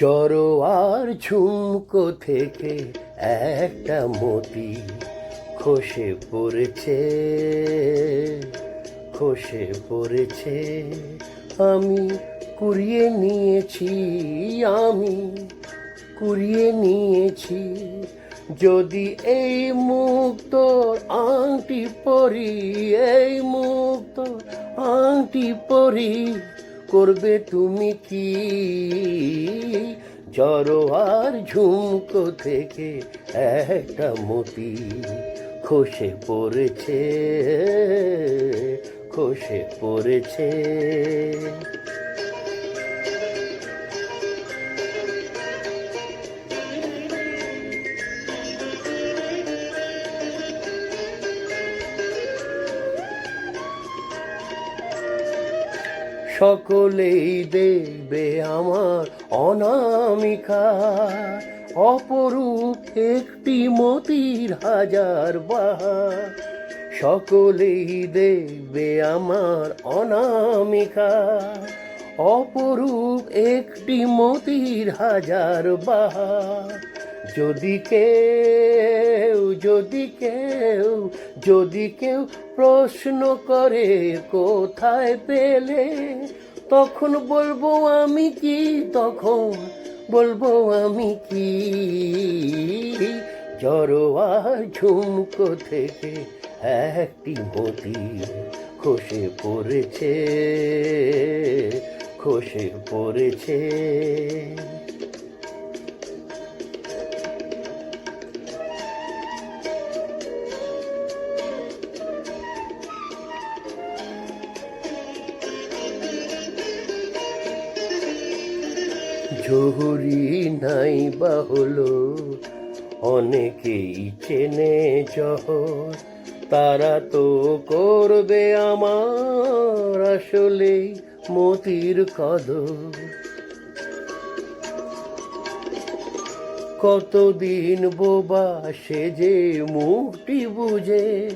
জড়োয়ার ঝুমকো থেকে একটা মতি খসে পড়েছে খসে পড়েছে। আমি কুড়িয়ে নিয়েছি, আমি কুড়িয়ে নিয়েছি। যদি এই মুক্ত আংটি পরি, এই মুক্ত আংটি পরি করবে তুমি কি? জরোয়ার ঝুমকো থেকে একটা মতি খসে পড়েছে খসে পড়েছে। সকলেই দেখবে আমার অনামিকা। অপরূপ একটি মতির হাজার বাহার। সকলেই দেখবে আমার অনামিকা। অপরূপ একটি মতির হাজার বাহার। যদি কেউ যদি কেউ যদি কেউ প্রশ্ন করে কোথায় পেলে, তখন বলব আমি কি তখন? বলব আমি কি? জড়োয়া ঝুমকো থেকে একটি মতি খসে পড়েছে খসে পড়েছে। জহুরি নাই বা হলো অনেকেই চেনে জহর। তারা তো করবে আমার আসলে মতির কদর। কতদিন বোবা সেজে মুখটি বুঝে,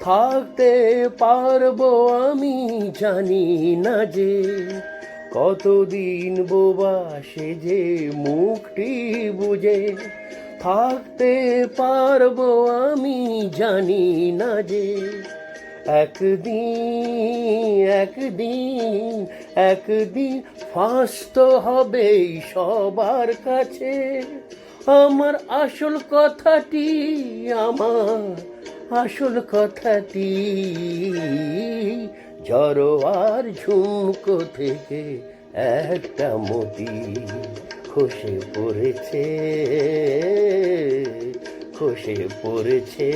থাকতে পারব আমি জানি না যে কতদিন বোবা সে যে মুখটি বুঝে, থাকতে পারব আমি জানি না যে। একদিন একদিন একদিন ফাঁস তো হবেই সবার কাছে। আমার আসল কথাটি, আমার আসল কথাটি জড়োয়ার ঝুমকো থেকে একটা মতি খসে পড়েছে খসে পড়েছে।